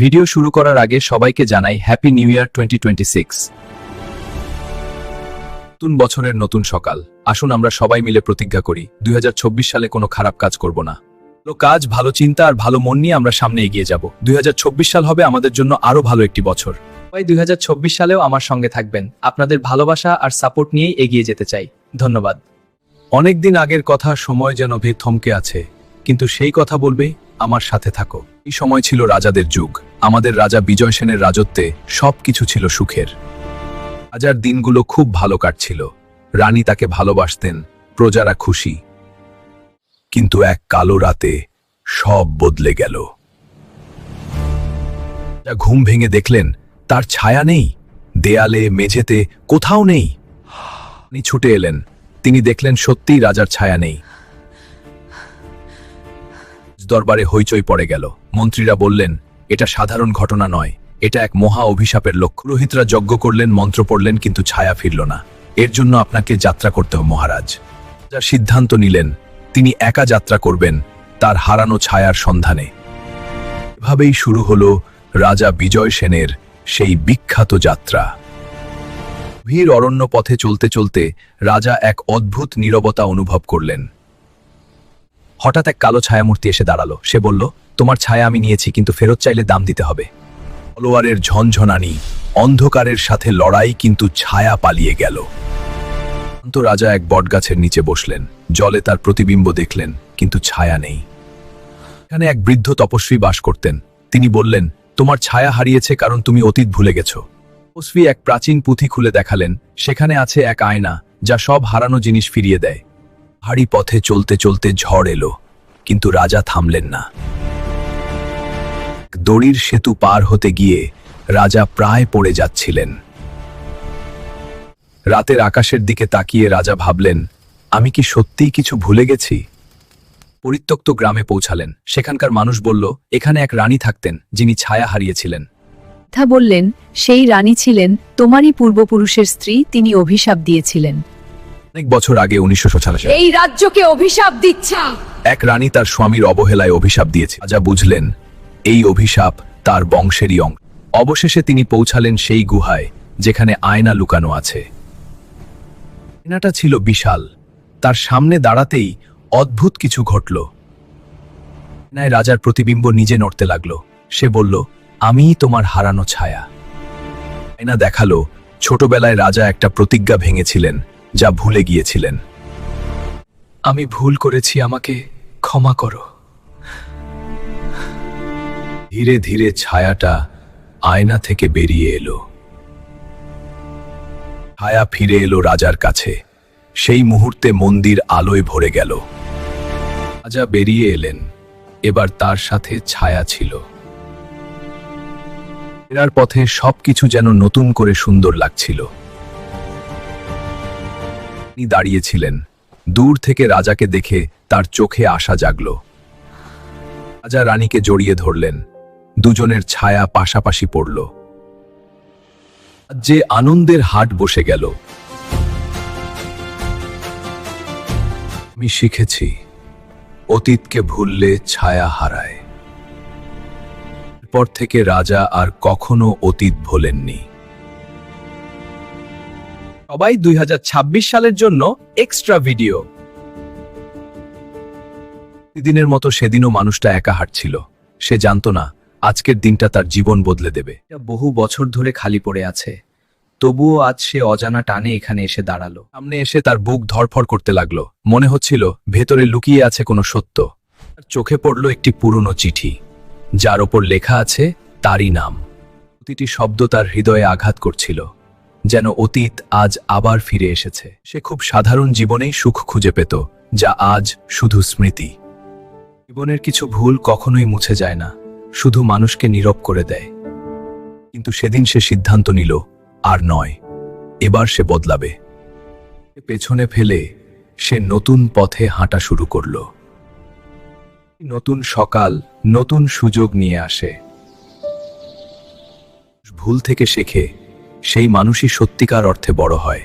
Video শুরু করার আগে সবাইকে জানাই হ্যাপি নিউ ইয়ার টোয়েন্টি নতুন বছরের নতুন সকাল। আসুন আমরা সবাই মিলে প্রতিজ্ঞা করি, দুই সালে কোনো খারাপ কাজ করব না। ভালো কাজ, ভালো চিন্তা আর ভালো মন নিয়ে আমরা সামনে এগিয়ে যাব। দুই হাজার চব্বিশ সাল হবে আমাদের জন্য আরও ভালো একটি বছর। সবাই দুই সালেও আমার সঙ্গে থাকবেন। আপনাদের ভালোবাসা আর সাপোর্ট নিয়েই এগিয়ে যেতে চাই। ধন্যবাদ। অনেকদিন আগের কথা সময় যেন ভে থমকে আছে, কিন্তু সেই কথা বলবে আমার সাথে থাকো। এই সময় ছিল রাজাদের যুগ। আমাদের রাজা বিজয় সেনের রাজত্বে সবকিছু ছিল সুখের। রাজার দিনগুলো খুব ভালো কাটছিল। রানী তাকে ভালোবাসতেন, প্রজারা খুশি। কিন্তু এক কালো রাতে সব বদলে গেল। রাজা ঘুম ভেঙে দেখলেন, তার ছায়া নেই। দেয়ালে, মেঝেতে কোথাও নেই। ছুটে এলেন। তিনি দেখলেন সত্যিই রাজার ছায়া নেই। দরবারে হইচই পড়ে গেল। মন্ত্রীরা বললেন, এটা সাধারণ ঘটনা নয়। এটা এক মহা অভিশাপের লক্ষ্য। রোহিতরা যজ্ঞ করলেন, মন্ত্র পড়লেন, কিন্তু ছায়া ফিরল না। এর জন্য আপনাকে যাত্রা করতে হবে, মহারাজ। যার সিদ্ধান্ত নিলেন, তিনি একা যাত্রা করবেন, তার হারানো ছায়ার সন্ধানে। এভাবেই শুরু হলো রাজা বিজয় সেনের সেই বিখ্যাত যাত্রা। ভিড় অরণ্য পথে চলতে চলতে রাজা এক অদ্ভুত নীরবতা অনুভব করলেন। হঠাৎ এক কালো ছায়ামূর্তি এসে দাঁড়াল। সে বলল, তোমার ছায়া আমি নিয়েছি, কিন্তু ফেরত চাইলে দাম দিতে হবে। তলোয়ারের ঝনঝনানি, অন্ধকারের সাথে লড়াই, কিন্তু ছায়া পালিয়ে গেল। রাজা এক বটগাছের নিচে বসলেন। জলে তার প্রতিবিম্ব দেখলেন, কিন্তু ছায়া নেই। এখানে এক বৃদ্ধ তপস্বী বাস করতেন। তিনি বললেন, তোমার ছায়া হারিয়েছে কারণ তুমি অতীত ভুলে গেছো। তপস্বী এক প্রাচীন পুঁথি খুলে দেখালেন। সেখানে আছে এক আয়না, যা সব হারানো জিনিস ফিরিয়ে দেয়। হাড়ি পথে চলতে চলতে ঝড় এলো, কিন্তু রাজা থামলেন না। দড়ির সেতু পার হতে গিয়ে রাজা প্রায় পড়ে যাচ্ছিলেন। রাতের আকাশের দিকে তাকিয়ে রাজা ভাবলেন, আমি কি সত্যিই কিছু ভুলে গেছি? পরিত্যক্ত গ্রামে পৌঁছালেন। সেখানকার মানুষ বলল, এখানে এক রানী থাকতেন, যিনি ছায়া হারিয়েছিলেন। বললেন, সেই রানী ছিলেন তোমারই পূর্বপুরুষের স্ত্রী, তিনি অভিশাপ দিয়েছিলেন। অনেক বছর আগে উনিশশো এই রাজ্যকে অভিশাপ দিচ্ছে। এক রানী তার স্বামীর অবহেলায় অভিশাপ দিয়েছে। রাজা বুঝলেন এই অভিশাপ তার বংশেরই অঙ্গ অবশেষে তিনি পৌঁছালেন সেই গুহায় যেখানে আয়না লুকানো আছে। আয়নাটা ছিল বিশাল। তার সামনে দাঁড়াতেই অদ্ভুত কিছু ঘটল। আয়নায় রাজার প্রতিবিম্ব নিজে নড়তে লাগল। সে বলল আমিই তোমার হারানো ছায়া। আয়না দেখাল ছোটবেলায় রাজা একটা প্রতিজ্ঞা ভেঙেছিলেন। যা ভুলে গিয়েছিলেন। আমি ভুল করেছি আমাকে ক্ষমা করো। ধীরে ধীরে ছায়াটা আয়না থেকে বেরিয়ে এলো। ছায়া ফিরে এলো রাজার কাছে। সেই মুহূর্তে মন্দির আলোয় ভরে গেল। রাজা বেরিয়ে এলেন। এবার তার সাথে ছায়া ছিল। ফেরার পথে সবকিছু যেন নতুন করে সুন্দর লাগছিল। দাঁড়িয়েছিলেন। দূর থেকে রাজাকে দেখে তার চোখে আশা জাগল। রাজা রানীকে জড়িয়ে ধরলেন। দুজনের ছায়া পাশাপাশি পড়ল। যে আনন্দের হাট বসে গেল। আমি শিখেছি, অতীতকে ভুললে ছায়া হারায়। এরপর থেকে রাজা আর কখনো অতীত ভোলেননি। সবাই দুই হাজার ছাব্বিশ সালের জন্য এক্সট্রা ভিডিও দিনের মতো সেদিনও মানুষটা একা হাঁটছিল। সে জানতো না, আজকের দিনটা তার জীবন বদলে দেবে। বহু বছর ধরে খালি পড়ে আছে। তবুও আজ সে অজানা টানে এখানে এসে দাঁড়াল। সামনে এসে তার বুক ধরফর করতে লাগল। মনে হচ্ছিল, ভেতরে লুকিয়ে আছে কোনো সত্য। চোখে পড়ল একটি পুরনো চিঠি। যার ওপর লেখা আছে, তারই নাম। প্রতিটি শব্দ তার হৃদয়ে আঘাত করছিল। যেন অতীত আজ আবার ফিরে এসেছে। সে খুব সাধারণ জীবনেই সুখ খুঁজে পেত, যা আজ শুধু স্মৃতি। জীবনের কিছু ভুল কখনোই মুছে যায় না, শুধু মানুষকে নীরব করে দেয়। কিন্তু সেদিন সে সিদ্ধান্ত নিল, আর নয়, এবার সে বদলাবে। পেছনে ফেলে সে নতুন পথে হাঁটা শুরু করল। নতুন সকাল, নতুন সুযোগ নিয়ে আসে। ভুল থেকে শেখে সেই মানুষই সত্যিকার অর্থে বড় হয়।